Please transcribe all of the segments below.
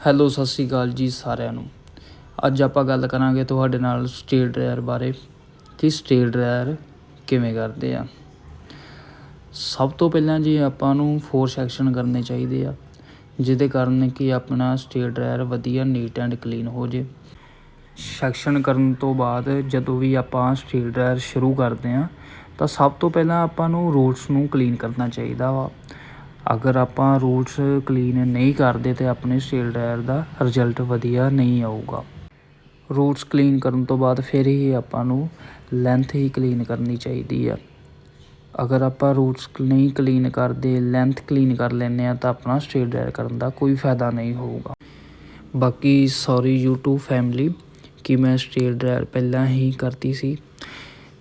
Hello, ਸਤਿ ਸ਼੍ਰੀ ਅਕਾਲ ਜੀ ਸਾਰਿਆਂ ਨੂੰ। ਅੱਜ ਆਪਾਂ ਗੱਲ ਕਰਾਂਗੇ ਤੁਹਾਡੇ ਨਾਲ ਸਟੇਟ ਡਰਾਇਰ ਬਾਰੇ ਕਿ ਸਟੇਟ ਡਰਾਇਰ ਕਿਵੇਂ ਕਰਦੇ ਆ। ਸਭ ਤੋਂ ਪਹਿਲਾਂ ਜੀ ਆਪਾਂ ਨੂੰ ਫੋਰ ਸੈਕਸ਼ਨ ਕਰਨੇ ਚਾਹੀਦੇ ਆ, ਜਿਹਦੇ ਕਾਰਨ ਕਿ ਆਪਣਾ ਸਟੇਟ ਡਰਾਇਰ ਵਧੀਆ ਨੀਟ ਐਂਡ ਕਲੀਨ ਹੋ ਜੇ। ਸੈਕਸ਼ਨ ਕਰਨ ਤੋਂ ਬਾਅਦ ਜਦੋਂ ਵੀ ਆਪਾਂ ਸਟੇਟ ਡਰਾਇਰ ਸ਼ੁਰੂ ਕਰਦੇ ਆ, ਤਾਂ ਸਭ ਤੋਂ ਪਹਿਲਾਂ ਆਪਾਂ ਨੂੰ ਰੂਟਸ ਨੂੰ ਕਲੀਨ ਕਰਨਾ ਚਾਹੀਦਾ ਵਾ। ਅਗਰ ਆਪਾਂ ਰੂਟਸ ਕਲੀਨ ਨਹੀਂ ਕਰਦੇ ਤਾਂ ਆਪਣੇ ਸਟੇਲ ਡਰਾਇਰ ਦਾ ਰਿਜ਼ਲਟ ਵਧੀਆ ਨਹੀਂ ਆਊਗਾ। ਰੂਟਸ ਕਲੀਨ ਕਰਨ ਤੋਂ ਬਾਅਦ ਫਿਰ ਹੀ ਆਪਾਂ ਨੂੰ ਲੈਂਥ ਹੀ ਕਲੀਨ ਕਰਨੀ ਚਾਹੀਦੀ ਆ। ਅਗਰ ਆਪਾਂ ਰੂਟਸ ਨਹੀਂ ਕਲੀਨ ਕਰਦੇ, ਲੈਂਥ ਕਲੀਨ ਕਰ ਲੈਂਦੇ ਆ ਤਾਂ ਆਪਣਾ ਸਟੇਲ ਡਰਾਇਰ ਕਰਨ ਦਾ ਕੋਈ ਫਾਇਦਾ ਨਹੀਂ ਹੋਊਗਾ। ਬਾਕੀ ਸੌਰੀ YouTube ਫੈਮਿਲੀ ਕਿ ਮੈਂ ਸਟੇਲ ਡਰਾਇਰ ਪਹਿਲਾਂ ਹੀ ਕਰਤੀ ਸੀ।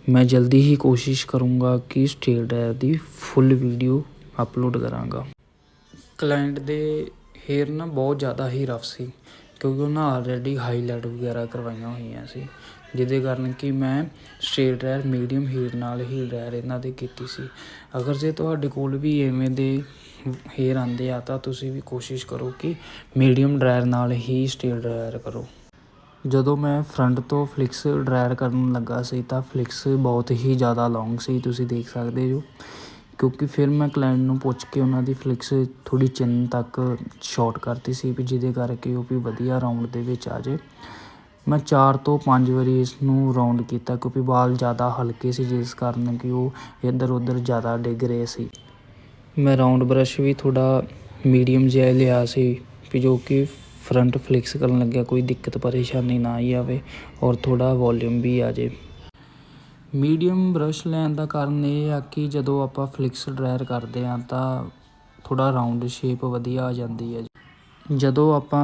ਮੈਂ ਜਲਦੀ ਹੀ ਕੋਸ਼ਿਸ਼ ਕਰੂੰਗਾ ਕਿ ਸਟੇਲ ਡਰਾਇਰ ਦੀ ਫੁੱਲ ਵੀਡੀਓ ਅਪਲੋਡ ਕਰਾਂਗਾ। ਕਲਾਇੰਟ ਦੇ ਹੇਅਰ ਨਾ ਬਹੁਤ ਜ਼ਿਆਦਾ ਹੀ ਰਫ ਸੀ, ਕਿਉਂਕਿ ਉਹਨਾਂ ਆਲਰੇਡੀ ਹਾਈਲਾਈਟ ਵਗੈਰਾ ਕਰਵਾਈਆਂ ਹੋਈਆਂ ਸੀ, ਜਿਹਦੇ ਕਾਰਨ ਕਿ ਮੈਂ ਸਟ੍ਰੇਟ ਡਰਾਇਰ ਮੀਡੀਅਮ ਹੀਟ ਨਾਲ ਹੀ ਡਰਾਇਰ ਇਹਨਾਂ ਦੇ ਕੀਤੀ ਸੀ। ਅਗਰ ਜੇ ਤੁਹਾਡੇ ਕੋਲ ਵੀ ਐਵੇਂ ਦੇ ਹੇਅਰ ਆਂਦੇ ਆ, ਤਾਂ ਤੁਸੀਂ ਵੀ ਕੋਸ਼ਿਸ਼ ਕਰੋ ਕਿ ਮੀਡੀਅਮ ਡਰਾਇਰ ਨਾਲ ਹੀ ਸਟੇਟ ਡਰਾਇਰ ਕਰੋ। ਜਦੋਂ ਮੈਂ ਫਰੰਟ ਤੋਂ ਫਲਿਕਸ ਡਰਾਇਰ ਕਰਨ ਲੱਗਾ ਸੀ, ਤਾਂ ਫਲਿਕਸ ਬਹੁਤ ਹੀ ਜ਼ਿਆਦਾ ਲੌਂਗ ਸੀ, ਤੁਸੀਂ ਦੇਖ ਸਕਦੇ ਹੋ। ਕਿਉਂਕਿ ਫਿਰ ਮੈਂ ਕਲਾਇੰਟ ਨੂੰ ਪੁੱਛ ਕੇ ਉਹਨਾਂ ਦੀ ਫਲਿਕਸ ਥੋੜ੍ਹੀ ਚਿੰਨ੍ਹ ਤੱਕ ਸ਼ੋਟ ਕਰਤੀ ਸੀ ਵੀ ਜਿਹਦੇ ਕਰਕੇ ਉਹ ਵੀ ਵਧੀਆ ਰਾਊਂਡ ਦੇ ਵਿੱਚ ਆ ਜੇ। ਮੈਂ ਚਾਰ ਤੋਂ ਪੰਜ ਵਾਰੀ ਇਸ ਨੂੰ ਰਾਊਂਡ ਕੀਤਾ ਕਿਉਂਕਿ ਬਾਲ ਜ਼ਿਆਦਾ ਹਲਕੇ ਸੀ, ਜਿਸ ਕਾਰਨ ਕਿ ਉਹ ਇੱਧਰ ਉੱਧਰ ਜ਼ਿਆਦਾ ਡਿੱਗ ਰਹੇ ਸੀ। ਮੈਂ ਰਾਊਂਡ ਬ੍ਰਸ਼ ਵੀ ਥੋੜਾ ਮੀਡੀਅਮ ਜਿਹਾ ਲਿਆ ਸੀ ਵੀ ਜੋ ਕਿ ਫਰੰਟ ਫਲਿਕਸ ਕਰਨ ਲੱਗਿਆ, ਕੋਈ ਦਿੱਕਤ, ਪਰੇਸ਼ਾਨੀ ਨਾ ਆਈ ਆਵੇ ਔਰ ਥੋੜਾ ਵੋਲਿਊਮ ਵੀ ਆ ਜੇ। ਮੀਡੀਅਮ ਬਰੱਸ਼ ਲੈਣ ਦਾ ਕਾਰਨ ਇਹ ਆ ਕਿ ਜਦੋਂ ਆਪਾਂ ਫਲਿਕਸ ਡਰਾਇਰ ਕਰਦੇ ਹਾਂ ਤਾਂ ਥੋੜ੍ਹਾ ਰਾਊਂਡ ਸ਼ੇਪ ਵਧੀਆ ਆ ਜਾਂਦੀ ਹੈ ਜਦੋਂ ਆਪਾਂ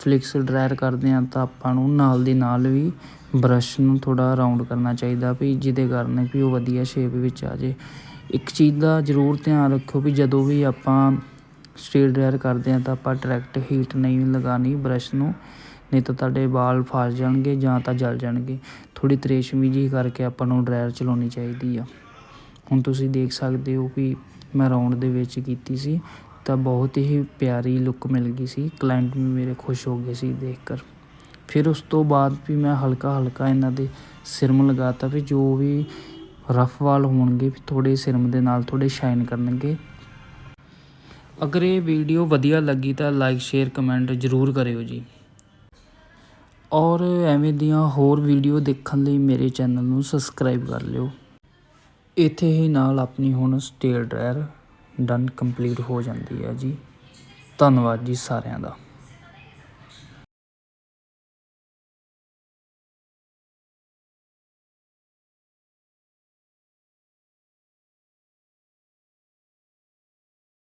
ਫਲਿਕਸ ਡਰਾਇਰ ਕਰਦੇ ਹਾਂ ਤਾਂ ਆਪਾਂ ਨੂੰ ਨਾਲ ਦੀ ਨਾਲ ਵੀ ਬਰੱਸ਼ ਨੂੰ ਥੋੜਾ ਰਾਉਂਡ ਕਰਨਾ ਚਾਹੀਦਾ ਵੀ ਜਿਹਦੇ ਕਾਰਨ ਵੀ ਉਹ ਵਧੀਆ ਸ਼ੇਪ ਵਿੱਚ ਆ ਜੇ। ਇੱਕ ਚੀਜ਼ ਦਾ ਜ਼ਰੂਰ ਧਿਆਨ ਰੱਖੋ ਵੀ ਜਦੋਂ ਵੀ ਆਪਾਂ ਸਟੇਟ ਡਰਾਇਰ ਕਰਦੇ ਹਾਂ ਤਾਂ ਆਪਾਂ ਡਾਇਰੈਕਟ ਹੀਟ ਨਹੀਂ ਲਗਾਣੀ ਬਰੱਸ਼ ਨੂੰ, ਨਹੀਂ ਤਾਂ ਤੁਹਾਡੇ ਵਾਲ ਫਸ ਜਾਣਗੇ ਜਾਂ ਤਾਂ ਜਲ ਜਾਣਗੇ। ਥੋੜੀ ਤਰੇਸ਼ਮੀ ਜੀ ਕਰਕੇ ਆਪਾਂ ਨੂੰ ਡਰਾਇਰ ਚਲਾਉਣੀ ਚਾਹੀਦੀ ਆ। ਹੁਣ ਤੁਸੀਂ ਦੇਖ ਸਕਦੇ ਹੋ ਵੀ ਮੈਂ ਰਾਉਂਡ ਦੇ ਵਿੱਚ ਕੀਤੀ ਸੀ, ਤਾਂ ਬਹੁਤ ਹੀ ਪਿਆਰੀ ਲੁੱਕ ਮਿਲ ਗਈ ਸੀ। ਕਲਾਇੰਟ ਵੀ ਮੇਰੇ ਖੁਸ਼ ਹੋ ਗਏ ਸੀ ਦੇਖ ਕਰ ਫਿਰ ਉਸ ਤੋਂ ਬਾਅਦ ਵੀ ਮੈਂ ਹਲਕਾ ਹਲਕਾ ਇਹਨਾਂ ਦੇ ਸਿਰਮ ਲਗਾਤਾ ਵੀ ਜੋ ਵੀ ਰਫ ਵਾਲ ਹੋਣਗੇ ਵੀ ਥੋੜੇ ਸਿਰਮ ਦੇ ਨਾਲ ਥੋੜੇ ਸ਼ਾਈਨ ਕਰਨਗੇ। ਅਗਰ ਇਹ ਵੀਡੀਓ ਵਧੀਆ ਲੱਗੀ ਤਾਂ ਲਾਈਕ ਸ਼ੇਅਰ ਕਮੈਂਟ ਜ਼ਰੂਰ ਕਰਿਓ ਜੀ। ਔਰ ਐਵੇਂ ਦੀਆਂ ਹੋਰ ਵੀਡੀਓ ਦੇਖਣ ਲਈ ਮੇਰੇ ਚੈਨਲ ਨੂੰ ਸਬਸਕ੍ਰਾਈਬ ਕਰ ਲਿਓ। ਇੱਥੇ ਹੀ ਨਾਲ ਆਪਣੀ ਹੁਣ ਸਟੇਲ ਡਰਾਇਰ ਡਨ ਕੰਪਲੀਟ ਹੋ ਜਾਂਦੀ ਹੈ ਜੀ। ਧੰਨਵਾਦ ਜੀ ਸਾਰਿਆਂ ਦਾ।